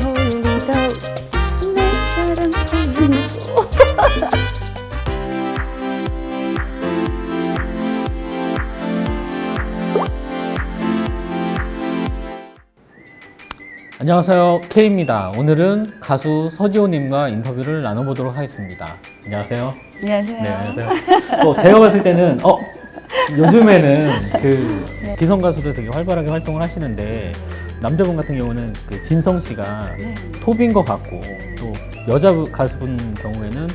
돌리도 내 사랑 돌리도 안녕하세요. K입니다. 오늘은 가수 서지호님과 인터뷰를 나눠보도록 하겠습니다. 안녕하세요. 안녕하세요. 네, 안녕하세요. 또 제가 봤을 때는, 어, 요즘에는 그 네. 기성 가수들 되게 활발하게 활동을 하시는데, 남자분 같은 경우는 그 진성 씨가 네. 톱인 것 같고, 또 여자 가수분 경우에는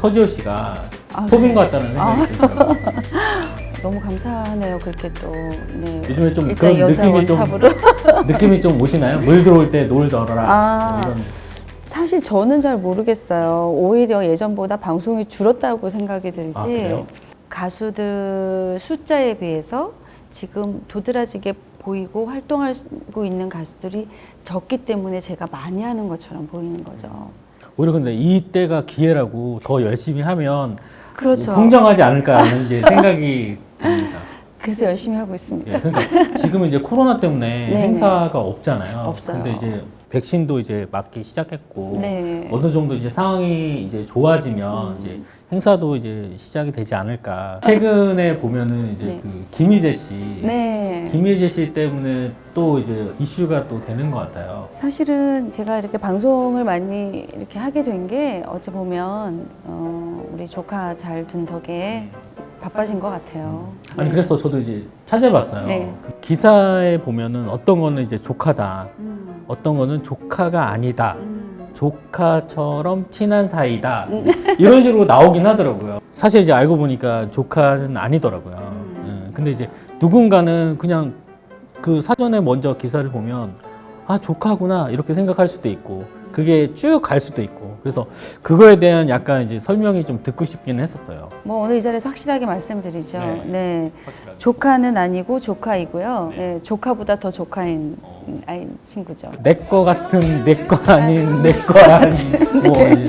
서지호 씨가 아, 톱인 것 같다는 생각이 들더라고요. 너무 감사하네요. 그렇게 또 네. 요즘에 좀 일단 그런 여자 느낌이 좀 원탑으로 느낌이 좀 오시나요? 물 들어올 때 노을 져라. 아. 뭐 이런. 사실 저는 잘 모르겠어요. 오히려 예전보다 방송이 줄었다고 생각이 들지. 아, 그래요? 가수들 숫자에 비해서 지금 도드라지게 보이고 활동하고 있는 가수들이 적기 때문에 제가 많이 하는 것처럼 보이는 거죠. 오히려 근데 이때가 기회라고 더 열심히 하면 그렇죠. 성장하지 않을까라는 이제 생각이 듭니다. 그래서 열심히 하고 있습니다. 예, 그러니까 지금은 이제 코로나 때문에 네네. 행사가 없잖아요. 없어요. 근데 이제 백신도 이제 맞기 시작했고 네. 어느 정도 이제 상황이 이제 좋아지면 음. 이제 행사도 이제 시작이 되지 않을까. 최근에 보면은 이제 네. 그 김희재 씨, 네. 김희재 씨 때문에 또 이제 이슈가 또 되는 것 같아요. 사실은 제가 이렇게 방송을 많이 이렇게 하게 된 게 어찌 보면 어, 우리 조카 잘 둔 덕에 바빠진 것 같아요. 아니 네. 그래서 저도 이제 찾아봤어요. 네. 그 기사에 보면은 어떤 거는 이제 조카다, 음, 어떤 거는 조카가 아니다, 음. 조카처럼 친한 사이다 이런 식으로 나오긴 하더라고요. 사실 이제 알고 보니까 조카는 아니더라고요. 음. 예, 근데 이제 누군가는 그냥 그 사전에 먼저 기사를 보면 아 조카구나 이렇게 생각할 수도 있고 그게 쭉 갈 수도 있고 그래서 그거에 대한 약간 이제 설명이 좀 듣고 싶기는 했었어요. 뭐 오늘 이 자리에서 확실하게 말씀드리죠. 네. 네. 조카는 아니고 조카이고요. 네. 네, 조카보다 더 조카인 어. 음, 아이 친구죠. 내 거 같은 내 거 아닌 내 거 아닌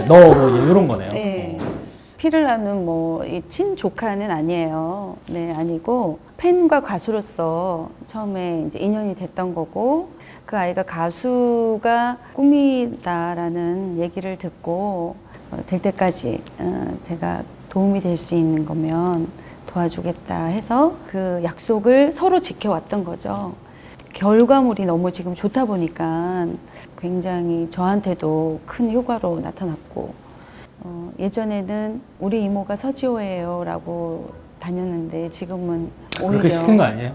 뭐너뭐 이런 거네요. 네. 어. 피를 나눈 뭐 이 친조카는 아니에요. 네, 아니고 팬과 가수로서 처음에 이제 인연이 됐던 거고 그 아이가 가수가 꿈이다라는 얘기를 듣고 어, 될 때까지 어, 제가 도움이 될 수 있는 거면 도와주겠다 해서 그 약속을 서로 지켜왔던 거죠. 결과물이 너무 지금 좋다 보니까 굉장히 저한테도 큰 효과로 나타났고 어, 예전에는 우리 이모가 서지호예요라고 다녔는데 지금은 오히려 그렇게 시킨 거 아니에요?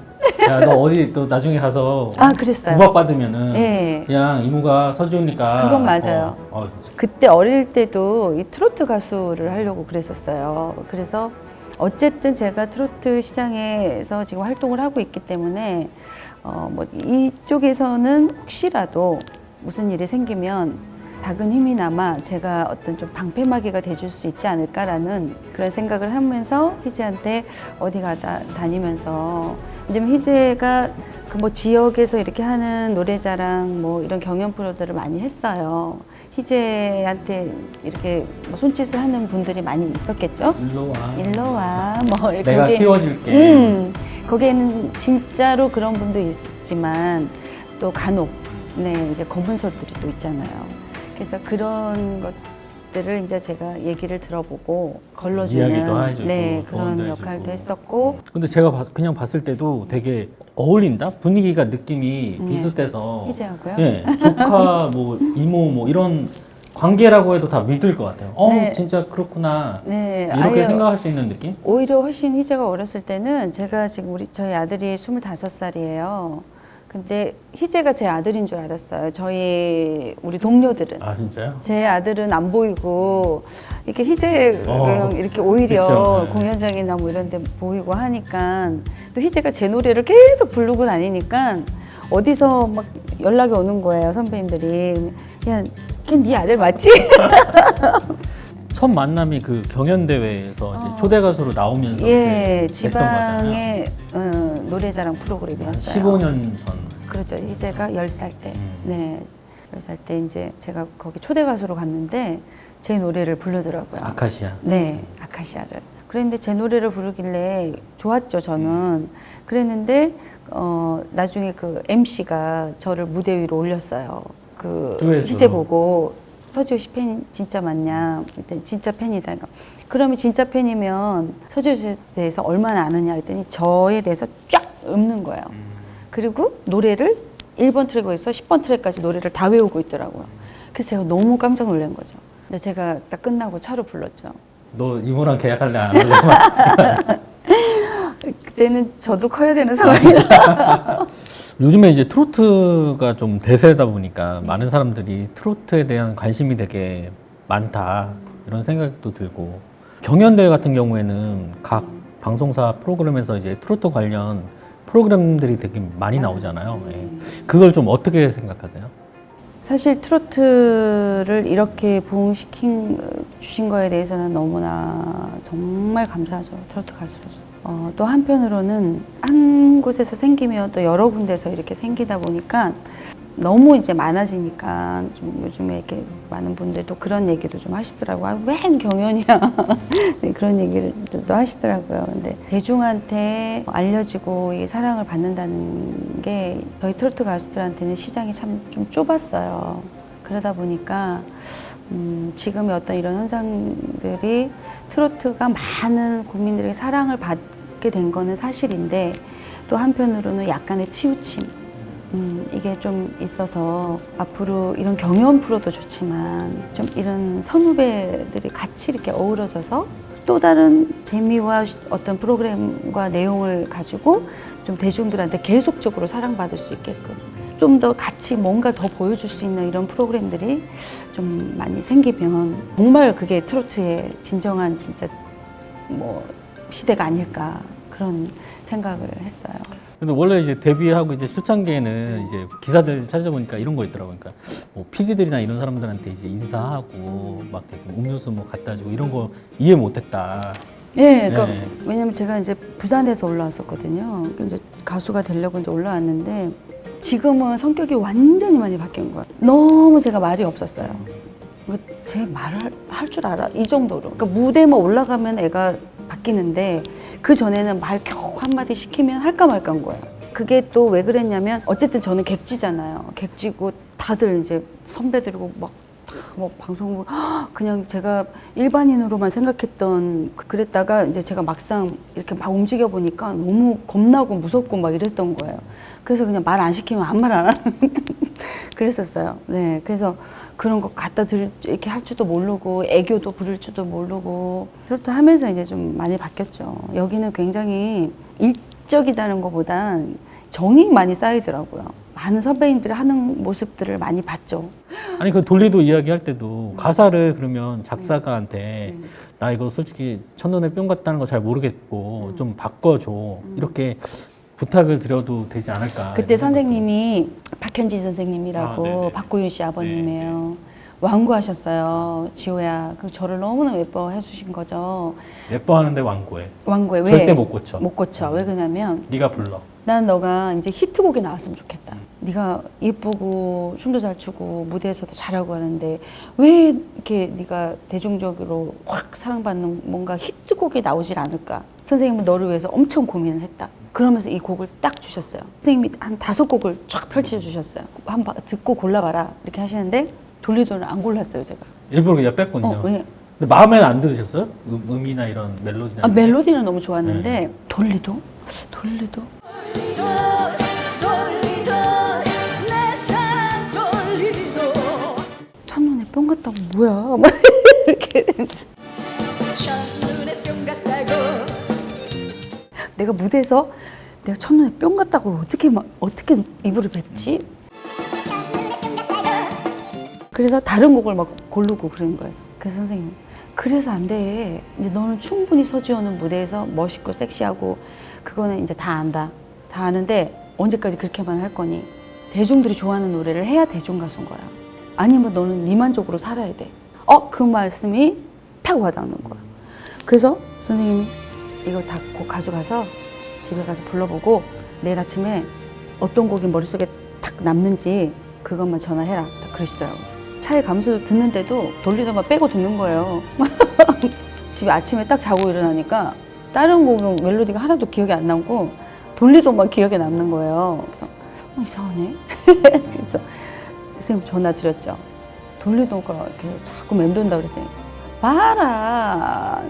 야 너 어디 또 나중에 가서 아 그랬어요. 구박 받으면은 예. 그냥 이모가 서지우니까 그건 맞아요. 어, 어, 그때 어릴 때도 이 트로트 가수를 하려고 그랬었어요. 그래서 어쨌든 제가 트로트 시장에서 지금 활동을 하고 있기 때문에 어, 뭐 이쪽에서는 혹시라도 무슨 일이 생기면 작은 힘이나마 제가 어떤 좀 방패막이가 돼줄 수 있지 않을까라는 그런 생각을 하면서 희재한테 어디 가다 다니면서 왜냐면 희재가 그 뭐 지역에서 이렇게 하는 노래자랑 뭐 이런 경연 프로들을 많이 했어요. 희재한테 이렇게 뭐 손짓을 하는 분들이 많이 있었겠죠. 일로 와. 일로 와, 뭐 이렇게 내가 거기에- 키워줄게. 음, 거기에는 진짜로 그런 분도 있지만 또 간혹 네 이게 검은 소들이 또 있잖아요. 그래서 그런 것들을 이제 제가 얘기를 들어보고 걸러주는 이야기도 해주고 네 조언도 그런 해주고. 역할도 했었고 근데 제가 봤- 그냥 봤을 때도 되게 어울린다 분위기가 느낌이 네. 비슷해서 희재하고요. 예 조카 뭐 이모 뭐 이런 관계라고 해도 다 믿을 것 같아요. 어 네. 진짜 그렇구나 네, 이렇게 아예 생각할 수 있는 느낌? 오히려 훨씬 희재가 어렸을 때는 제가 지금 우리 저희 아들이 25살이에요. 근데 희재가 제 아들인 줄 알았어요. 저희 우리 동료들은. 아 진짜요? 제 아들은 안 보이고 이렇게 희재랑 어, 이렇게 오히려 그쵸, 네. 공연장이나 뭐 이런 데 보이고 하니까 또 희재가 제 노래를 계속 부르고 다니니까 어디서 막 연락이 오는 거예요 선배님들이 야, 걔네 아들 맞지? 첫 만남이 그 경연 대회에서 이제 어. 초대 가수로 나오면서 예, 이렇게 됐던 거잖아요. 어, 노래자랑 한 프로그램이었어요. 15년 전. 그렇죠. 희재가 10살 때. 음. 네. 10살 때 이제 제가 거기 초대 가수로 갔는데 제 노래를 부르더라고요. 아카시아. 네, 아카시아를. 그랬는데 제 노래를 부르길래 좋았죠, 저는. 그랬는데, 어, 나중에 그 MC가 저를 무대 위로 올렸어요. 그 듀엣으로. 희재 보고 서지호 씨 팬 진짜 맞냐? 진짜 팬이다. 그러니까 그러면 진짜 팬이면 서지호 씨에 대해서 얼마나 아느냐 했더니 저에 대해서 쫙 읊는 거예요. 그리고 노래를 1번 트랙에서 10번 트랙까지 노래를 다 외우고 있더라고요. 그래서 제가 너무 깜짝 놀란 거죠. 근데 제가 딱 끝나고 차로 불렀죠. 너 이모랑 계약할래 안 할래? 그때는 저도 커야 되는 상황이라. 요즘에 이제 트로트가 좀 대세다 보니까 많은 사람들이 트로트에 대한 관심이 되게 많다 이런 생각도 들고 경연대회 같은 경우에는 각 방송사 프로그램에서 이제 트로트 관련 프로그램들이 되게 많이 나오잖아요. 예. 그걸 좀 어떻게 생각하세요? 사실 트로트를 이렇게 부흥시킨 주신 거에 대해서는 너무나 정말 감사하죠. 트로트 가수로서. 어, 또 한편으로는 한 곳에서 생기면 또 여러 군데서 이렇게 생기다 보니까 너무 이제 많아지니까 좀 요즘에 이렇게 많은 분들도 그런 얘기도 좀 하시더라고요. 아, 웬 경연이야. 네, 그런 얘기를 또 하시더라고요. 근데 대중한테 알려지고 이 사랑을 받는다는 게 저희 트로트 가수들한테는 시장이 참 좀 좁았어요. 그러다 보니까 음, 지금의 어떤 이런 현상들이 트로트가 많은 국민들에게 사랑을 받게 된 거는 사실인데 또 한편으로는 약간의 치우침 음, 이게 좀 있어서 앞으로 이런 경연 프로도 좋지만 좀 이런 선후배들이 같이 이렇게 어우러져서 또 다른 재미와 어떤 프로그램과 내용을 가지고 좀 대중들한테 계속적으로 사랑받을 수 있게끔 좀 더 같이 뭔가 더 보여줄 수 있는 이런 프로그램들이 좀 많이 생기면 정말 그게 트로트의 진정한 진짜 뭐 시대가 아닐까 그런 생각을 했어요. 근데 원래 이제 데뷔하고 이제 초창기에는 이제 기사들 찾아보니까 이런 거 있더라고요. 그러니까 뭐 PD들이나 이런 사람들한테 이제 인사하고 막 음료수 뭐 갖다 주고 이런 거 이해 못 했다. 예, 그러니까 네. 왜냐면 제가 이제 부산에서 올라왔었거든요. 이제 가수가 되려고 이제 올라왔는데 지금은 성격이 완전히 많이 바뀐 거예요. 너무 제가 말이 없었어요. 그러니까 제 말을 할 줄 알아 이 정도로. 그러니까 무대만 올라가면 애가 바뀌는데 그 전에는 말 겨우 한마디 시키면 할까 말까인 거예요. 그게 또 왜 그랬냐면 어쨌든 저는 객지잖아요. 객지고 다들 이제 선배들이고 막. 다뭐 방송국 그냥 제가 일반인으로만 생각했던 그- 그랬다가 이제 제가 막상 이렇게 막 움직여 보니까 너무 겁나고 무섭고 막 이랬던 거예요. 그래서 그냥 말 안 시키면 아무 말 안 하는 그랬었어요. 네, 그래서 그런 거 갖다 들 이렇게 할 줄도 모르고 애교도 부릴 줄도 모르고 트로트 하면서 이제 좀 많이 바뀌었죠. 여기는 굉장히 일적이다는 것보다 정이 많이 쌓이더라고요. 많은 선배님들이 하는 모습들을 많이 봤죠. 아니 그 돌리도 이야기할 때도 가사를 그러면 작사가한테 네. 나 이거 솔직히 첫눈에 뿅 같다는 거 잘 모르겠고 좀 바꿔줘 이렇게 부탁을 드려도 되지 않을까 그때 이런 선생님이 박현지 선생님이라고 아, 네네. 박고윤 씨 아버님이에요. 완구하셨어요. 지호야, 그 저를 너무나 예뻐해 주신 거죠. 생각. 예뻐하는데 완고해 완구에 왜? 절대 못 고쳐 못 고쳐. 왜 그러냐면 네가 불러 난 너가 이제 히트곡이 나왔으면 좋겠다. 음. 네가 예쁘고 춤도 잘 추고 무대에서도 잘하고 하는데 왜 이렇게 네가 대중적으로 확 사랑받는 뭔가 히트곡이 나오질 않을까? 선생님은 너를 위해서 엄청 고민을 했다. 그러면서 이 곡을 딱 주셨어요. 선생님이 한 다섯 곡을 쫙 펼쳐 주셨어요. 한 번 듣고 골라봐라 이렇게 하시는데 돌리도는 안 골랐어요 제가. 일부러 그냥 뺐군요 어, 왜? 근데 마음에는 안 들으셨어요? 음, 음이나 이런 멜로디나 아, 이런 게? 멜로디는 너무 좋았는데 네. 돌리도 돌리도 돌리도 돌리도 내 사랑 돌리도 첫눈에 뿅 같다고 뭐야? 막 이렇게 첫눈에 뿅 같다고 내가 무대에서 내가 첫눈에 뿅 같다고 어떻게 막 어떻게 이불을 뱉지? 그래서 다른 곡을 막 고르고 그러는 거예요. 그래서 선생님 그래서 안 돼. 이제 너는 충분히 서지호는 무대에서 멋있고 섹시하고 그거는 이제 다 안다. 다 아는데 언제까지 그렇게만 할 거니? 대중들이 좋아하는 노래를 해야 대중 가수인 거야. 아니면 너는 니만족으로 살아야 돼. 어? 그 말씀이 탁 와닿는 거야. 그래서 선생님이 이걸 다곡 가져가서 집에 가서 불러보고 내일 아침에 어떤 곡이 머릿속에 탁 남는지 그것만 전화해라. 딱 그러시더라고요. 차에 가면서 듣는데도 돌리다가 빼고 듣는 거예요. 집에 아침에 딱 자고 일어나니까 다른 곡은 멜로디가 하나도 기억이 안 남고 돌리도만 기억에 남는 거예요. 그래서 어, 이상하네. 그래서 선생님 전화 드렸죠. 돌리도가 이렇게 자꾸 맴돈다 그랬더니 봐라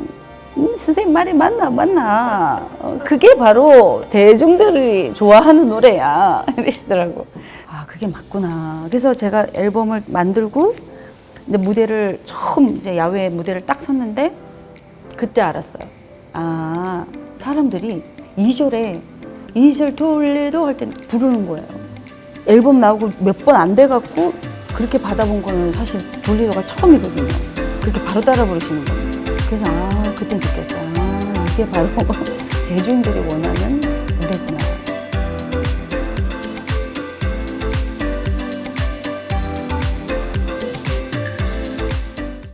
음, 선생님 말이 맞나 맞나? 어, 그게 바로 대중들이 좋아하는 노래야. 이러시더라고. 아 그게 맞구나. 그래서 제가 앨범을 만들고 이제 무대를 처음 이제 야외 무대를 딱 섰는데 그때 알았어요. 아 사람들이 2절에 2절 돌리도 할 때 부르는 거예요. 앨범 나오고 몇 번 안 돼갖고 그렇게 받아본 거는 사실 돌리도가 처음이거든요. 그렇게 바로 따라 부르시는 거예요. 그래서 아 그때 느꼈어요. 아 이게 바로 대중들이 원하는 노래구나.